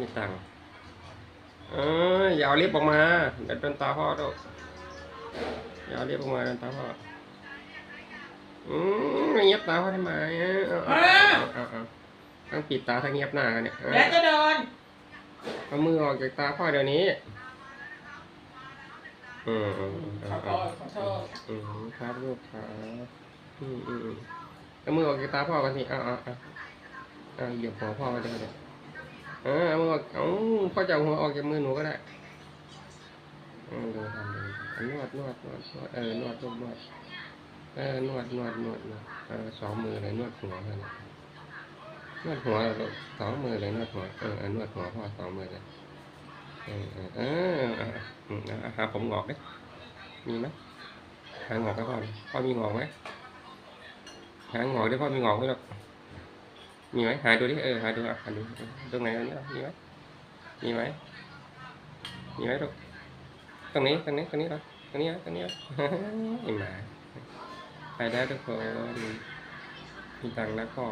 มีตังค์เอออย่าเอาเล็บออกมาเดี๋ยวโดนตาพ่อดูกอย่าเอาเล็บออกมาโดนตาพ่ออืมเงียบตาพ่อทำไมอะเอาเอาเอาเอาทั้งปิดตาทั้งเงียบหน้ากันเนี่ยเอาเดี๋ยวจะโดนเอามือออกจากตาพ่อเดี๋ยวนี้อืมอืมอืมขอโทเอาษขอโทษอืมครับลูกครับอืมอืมอืมเอามือออกจากตาพ่อกันสิเอาเอาเอาเอาเหยียบหัวพ่อไปเดี๋ยว อ๋ออเอามือออกเอาพ่อจะเอาหัวออกจากมือหนูก็ได้ดูทำดูนวดนวดนวดนวดเออนวดนวดนวดเออนวดนวดนวดนวดเออสองมือเลยนวดหัวเลยนวดหัวสองมือเลยนวดหัวเออนวดหัวพ่อสองมือเลยเออเออออเออืมหาผมงอกดิมีไหมหางอกไปพ่อพ่อมีงอกไหมหางอกได้พ่อมีงอกไหมลูก มีไหมหาดูดิเออหาดูอะหาดูตรงไหนตรงนี้อ่มีไหมมีไหมมีไหมตรงตรงนี้ตรงนี้ตรงนี้เหรอตรงนี้ตรงนี้อะไอ้หมาไปได้ทุกคนมีตังค์แล้วก็